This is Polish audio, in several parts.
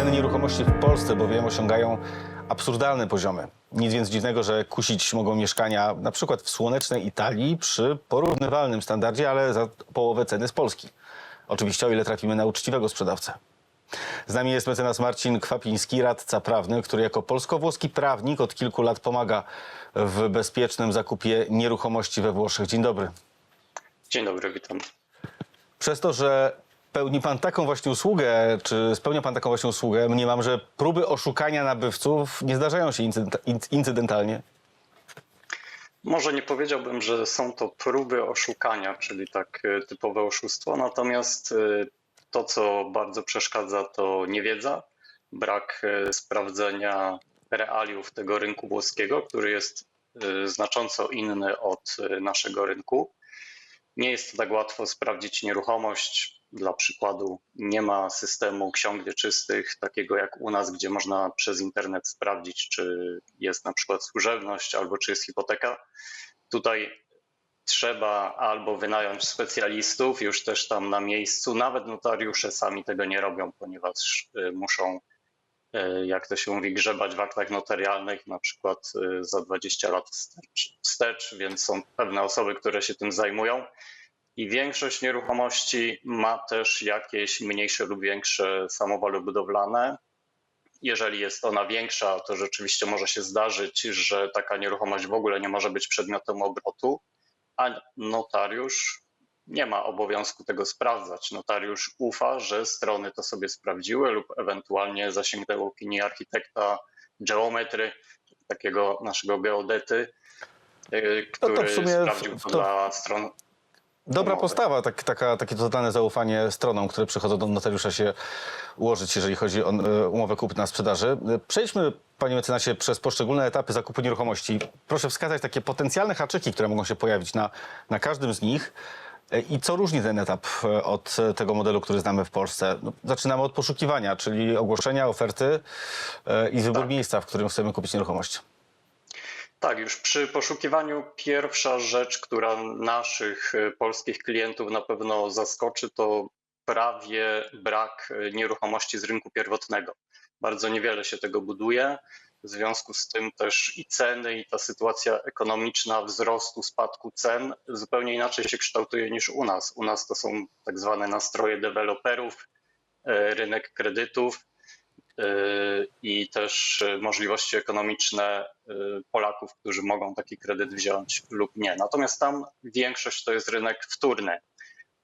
Ceny nieruchomości w Polsce bowiem osiągają absurdalne poziomy. Nic więc dziwnego, że kusić mogą mieszkania na przykład w słonecznej Italii przy porównywalnym standardzie, ale za połowę ceny z Polski. Oczywiście o ile trafimy na uczciwego sprzedawcę. Z nami jest mecenas Marcin Kwapiński, radca prawny, który jako polsko-włoski prawnik od kilku lat pomaga w bezpiecznym zakupie nieruchomości we Włoszech. Dzień dobry. Dzień dobry, witam. Przez to, że pełni pan taką właśnie usługę, czy spełnia pan taką właśnie usługę, mniemam, że próby oszukania nabywców nie zdarzają się incydenta- inc- incydentalnie. Może nie powiedziałbym, że są to próby oszukania, czyli tak e, typowe oszustwo, natomiast e, to, co bardzo przeszkadza, to niewiedza, brak e, sprawdzenia realiów tego rynku włoskiego, który jest znacząco inny od naszego rynku. Nie jest to tak łatwo sprawdzić nieruchomość. Dla przykładu, nie ma systemu ksiąg wieczystych, takiego jak u nas, gdzie można przez internet sprawdzić, czy jest na przykład służebność albo czy jest hipoteka. Tutaj trzeba albo wynająć specjalistów już też tam na miejscu. Nawet notariusze sami tego nie robią, ponieważ y, muszą, y, jak to się mówi, grzebać w aktach notarialnych, na przykład y, za 20 lat wstecz, wstecz, więc są pewne osoby, które się tym zajmują. I większość nieruchomości ma też jakieś mniejsze lub większe samowaly budowlane. Jeżeli jest ona większa, to rzeczywiście może się zdarzyć, że taka nieruchomość w ogóle nie może być przedmiotem obrotu, a notariusz nie ma obowiązku tego sprawdzać. Notariusz ufa, że strony to sobie sprawdziły lub ewentualnie zasięgnęły opinii architekta, geometry, takiego naszego geodety, który w sumie sprawdził to, to- dla stron Dobra umowy. postawa, tak, taka, takie totalne zaufanie stronom, które przychodzą do notariusza się ułożyć, jeżeli chodzi o e, umowę kupna sprzedaży. Przejdźmy, panie mecenasie, przez poszczególne etapy zakupu nieruchomości. Proszę wskazać takie potencjalne haczyki, które mogą się pojawić na, na każdym z nich. E, I co różni ten etap e, od tego modelu, który znamy w Polsce? No, zaczynamy od poszukiwania, czyli ogłoszenia, oferty e, i wybór Tak. miejsca, w którym chcemy kupić nieruchomość. Tak, już przy poszukiwaniu pierwsza rzecz, która naszych y, polskich klientów na pewno zaskoczy, to prawie brak y, nieruchomości z rynku pierwotnego. Bardzo niewiele się tego buduje. W związku z tym też i ceny, i ta sytuacja ekonomiczna wzrostu, spadku cen zupełnie inaczej się kształtuje niż u nas. U nas to są tak zwane nastroje deweloperów, y, rynek kredytów i też y, możliwości ekonomiczne y, Polaków, którzy mogą taki kredyt wziąć lub nie. Natomiast tam większość to jest rynek wtórny.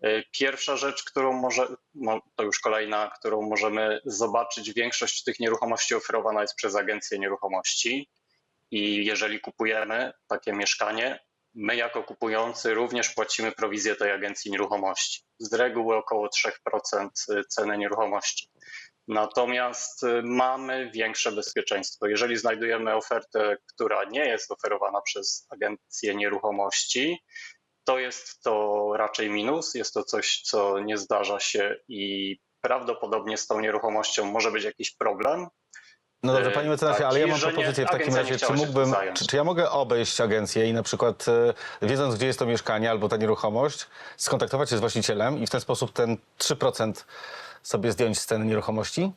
Y, Pierwsza rzecz, którą może, mo- to już kolejna, którą możemy zobaczyć, większość tych nieruchomości oferowana jest przez agencje nieruchomości i jeżeli kupujemy takie mieszkanie, my jako kupujący również płacimy prowizję tej agencji nieruchomości. Z reguły około 3% ceny nieruchomości. Natomiast y, mamy większe bezpieczeństwo. Jeżeli znajdujemy ofertę, która nie jest oferowana przez agencję nieruchomości, to jest to raczej minus, jest to coś, co nie zdarza się i prawdopodobnie z tą nieruchomością może być jakiś problem. No dobrze, E, panie mecenasie, ale ja mam propozycję w takim razie, czy mógłbym, czy, czy ja mogę obejść agencję i na przykład e, wiedząc, gdzie jest to mieszkanie albo ta nieruchomość, skontaktować się z właścicielem i w ten sposób ten 3% sobie zdjąć z ceny nieruchomości?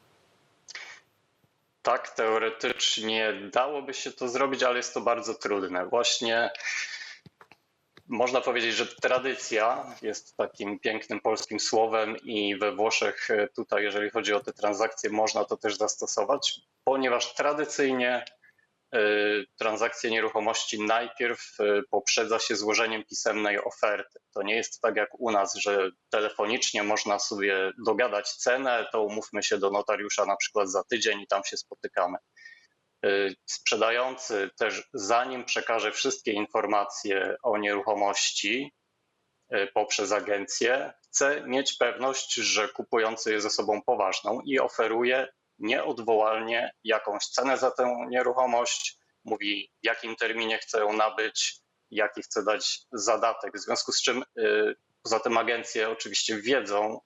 Tak, teoretycznie dałoby się to zrobić, ale jest to bardzo trudne. Właśnie można powiedzieć, że tradycja jest takim pięknym polskim słowem i we Włoszech e, tutaj, jeżeli chodzi o te transakcje, można to też zastosować, ponieważ tradycyjnie e, transakcje nieruchomości najpierw e, poprzedza się złożeniem pisemnej oferty. To nie jest tak jak u nas, że telefonicznie można sobie dogadać cenę, to umówmy się do notariusza na przykład za tydzień i tam się spotykamy. Y, Sprzedający też, zanim przekaże wszystkie informacje o nieruchomości y, poprzez agencję, chce mieć pewność, że kupujący jest osobą poważną i oferuje nieodwołalnie jakąś cenę za tę nieruchomość, mówi w jakim terminie chce ją nabyć, jaki chce dać zadatek. W związku z czym y, poza tym agencje oczywiście wiedzą,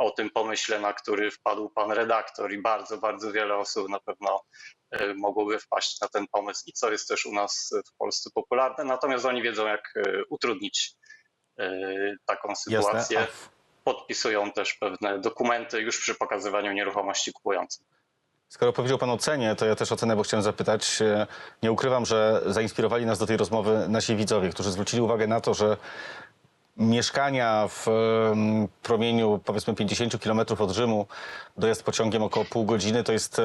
o tym pomyśle, na który wpadł pan redaktor i bardzo, bardzo wiele osób na pewno y, mogłoby wpaść na ten pomysł i co jest też u nas w Polsce popularne. Natomiast oni wiedzą, jak y, utrudnić y, taką sytuację. Jasne. podpisują też pewne dokumenty już przy pokazywaniu nieruchomości kupującym. Skoro powiedział Pan o cenie, to ja też o cenę, bo chciałem zapytać. E, Nie ukrywam, że zainspirowali nas do tej rozmowy nasi widzowie, którzy zwrócili uwagę na to, że mieszkania w promieniu powiedzmy 50 km od Rzymu, dojazd pociągiem około pół godziny, to jest,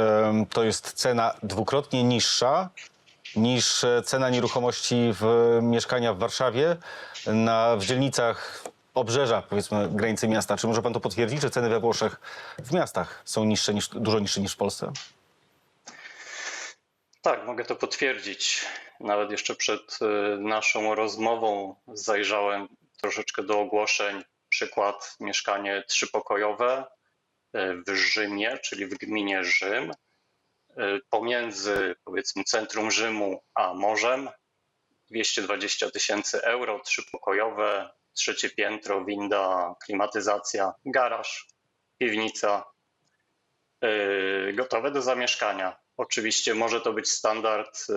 to jest cena dwukrotnie niższa niż e, cena nieruchomości w mieszkania w Warszawie na, w dzielnicach obrzeża, powiedzmy, granicy miasta. Czy może pan to potwierdzić, że ceny we Włoszech w miastach są niższe niż, dużo niższe niż w Polsce? Tak, mogę to potwierdzić. Nawet jeszcze przed y, naszą rozmową zajrzałem troszeczkę do ogłoszeń. Przykład mieszkanie trzypokojowe y, w Rzymie, czyli w gminie Rzym, y, pomiędzy powiedzmy centrum Rzymu a morzem. 220 tysięcy euro, trzypokojowe, trzecie piętro, winda, klimatyzacja, garaż, piwnica, y, gotowe do zamieszkania. Oczywiście może to być standard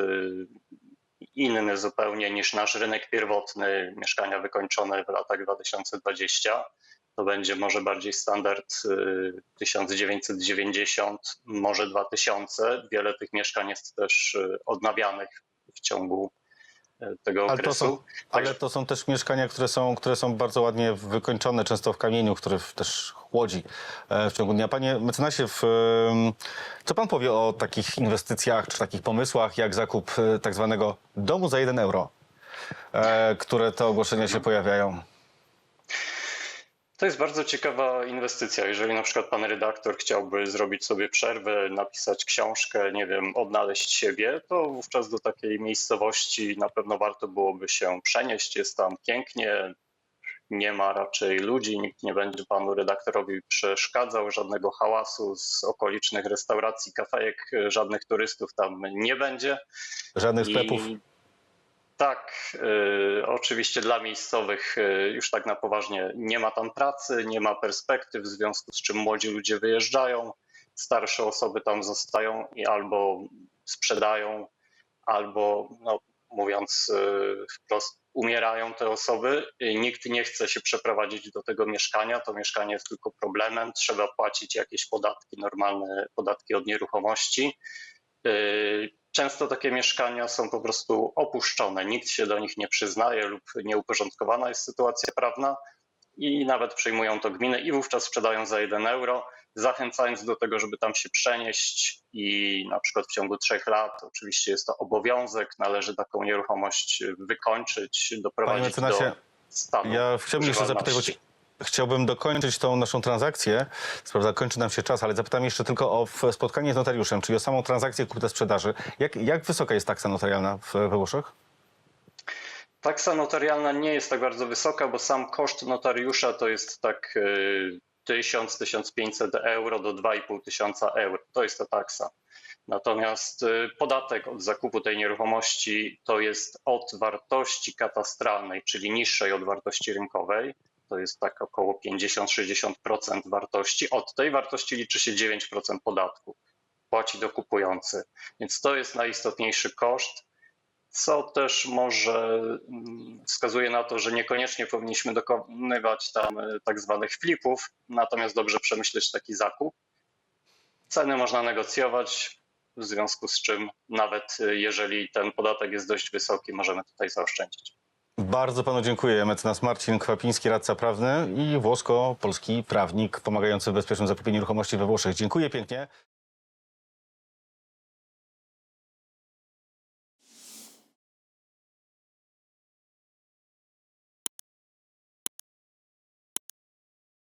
inny zupełnie niż nasz rynek pierwotny, mieszkania wykończone w latach 2020. To będzie może bardziej standard y, 1990, może 2000. Wiele tych mieszkań jest też y, odnawianych w ciągu y, tego Ale to, okresu. są, ale to są też mieszkania, które są, które są bardzo ładnie wykończone, często w kamieniu, który też chłodzi e, w ciągu dnia. Panie mecenasie, w, co pan powie o takich inwestycjach czy takich pomysłach, jak zakup e, tak zwanego domu za 1 euro, e, które te ogłoszenia się pojawiają? To jest bardzo ciekawa inwestycja. Jeżeli na przykład pan redaktor chciałby zrobić sobie przerwę, napisać książkę, nie wiem, odnaleźć siebie, to wówczas do takiej miejscowości na pewno warto byłoby się przenieść. Jest tam pięknie, nie ma raczej ludzi, nikt nie będzie panu redaktorowi przeszkadzał, żadnego hałasu z okolicznych restauracji, kafejek, żadnych turystów tam nie będzie. Żadnych sklepów? I tak, y, oczywiście dla miejscowych y, już tak na poważnie nie ma tam pracy, nie ma perspektyw, w związku z czym młodzi ludzie wyjeżdżają, starsze osoby tam zostają i albo sprzedają, albo no, mówiąc y, wprost, umierają te osoby. Y, Nikt nie chce się przeprowadzić do tego mieszkania, to mieszkanie jest tylko problemem, trzeba płacić jakieś podatki, normalne podatki od nieruchomości. Często takie mieszkania są po prostu opuszczone, nikt się do nich nie przyznaje lub nieuporządkowana jest sytuacja prawna i nawet przejmują to gminy i wówczas sprzedają za 1 euro, zachęcając do tego, żeby tam się przenieść i na przykład w ciągu trzech lat, oczywiście jest to obowiązek, należy taką nieruchomość wykończyć, doprowadzić do stanu Ja chciałbym jeszcze zapytać, chciałbym dokończyć tą naszą transakcję. Prawda, kończy nam się czas, ale zapytam jeszcze tylko o spotkanie z notariuszem, czyli o samą transakcję kupna-sprzedaży. Jak, jak wysoka jest taksa notarialna we Włoszech? Taksa notarialna nie jest tak bardzo wysoka, bo sam koszt notariusza to jest tak y, 1000-1500 euro do 2500 tysiąca euro. To jest ta taksa. Natomiast y, podatek od zakupu tej nieruchomości to jest od wartości katastralnej, czyli niższej od wartości rynkowej. To jest tak około 50-60% wartości. Od tej wartości liczy się 9% podatku. Płaci dokupujący. Więc to jest najistotniejszy koszt co też może mm, wskazuje na to, że niekoniecznie powinniśmy dokonywać tam e, tak zwanych flipów, natomiast dobrze przemyśleć taki zakup. Ceny można negocjować, w związku z czym nawet e, jeżeli ten podatek jest dość wysoki, możemy tutaj zaoszczędzić. Bardzo panu dziękuję. Mecenas Marcin Kwapiński, radca prawny i włosko-polski prawnik pomagający w bezpiecznym zakupie nieruchomości we Włoszech. Dziękuję pięknie.